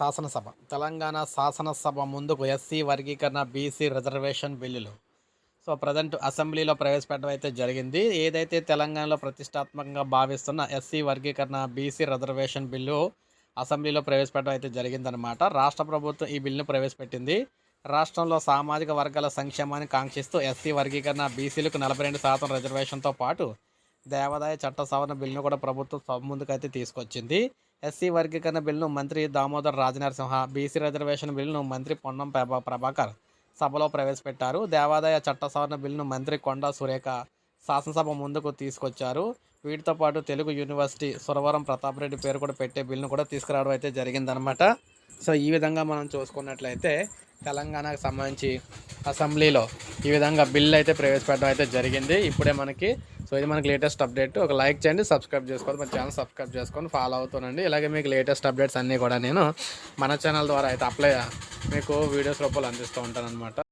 శాసనసభ తెలంగాణ శాసనసభ ముందుకు ఎస్సీ వర్గీకరణ బీసీ రిజర్వేషన్ బిల్లులు. సో ప్రజెంట్ అసెంబ్లీలో ప్రవేశపెట్టడం అయితే జరిగింది. ఏదైతే తెలంగాణలో ప్రతిష్టాత్మకంగా భావిస్తున్న ఎస్సీ వర్గీకరణ బీసీ రిజర్వేషన్ బిల్లు అసెంబ్లీలో ప్రవేశపెట్టడం అయితే జరిగిందనమాట రాష్ట్ర ప్రభుత్వం ఈ బిల్లును ప్రవేశపెట్టింది. రాష్ట్రంలో సామాజిక వర్గాల సంక్షేమాన్ని కాంక్షిస్తూ ఎస్సీ వర్గీకరణ బీసీలకు నలభై రెండు శాతం రిజర్వేషన్తో పాటు దేవాదాయ చట్ట సవరణ బిల్లును కూడా ప్రభుత్వం సభ ముందుకైతే తీసుకొచ్చింది. ఎస్సీ వర్గీకరణ బిల్లును మంత్రి దామోదర్ రాజనరసింహ బీసీ రిజర్వేషన్ బిల్లును మంత్రి పొన్నం ప్రభా ప్రభాకర్ సభలో ప్రవేశపెట్టారు. దేవాదాయ చట్ట సవరణ బిల్లును మంత్రి కొండా సురేఖ శాసనసభ ముందుకు తీసుకొచ్చారు. వీటితో పాటు తెలుగు యూనివర్సిటీ సురవరం ప్రతాప్ రెడ్డి పేరు కూడా పెట్టే బిల్లును కూడా తీసుకురావడం అయితే జరిగిందనమాట. సో ఈ విధంగా మనం చూసుకున్నట్లయితే తెలంగాణకు సంబంధించి అసెంబ్లీలో ఈ విధంగా బిల్ అయితే ప్రవేశపెట్టడం అయితే జరిగింది. ఇప్పుడే మనకి సో ఇది మనకి లేటెస్ట్ అప్డేట్. ఒక లైక్ చేయండి సబ్స్క్రైబ్ చేసుకోండి మన ఛానల్ సబ్స్క్రైబ్ చేసుకొని ఫాలో అవుతానండి ఇలాగే మీకు లేటెస్ట్ అప్డేట్స్ అన్నీ కూడా నేను మన ఛానల్ ద్వారా అయితే అప్లై మీకు వీడియోస్ రూపంలో అందిస్తూ ఉంటాను అనమాట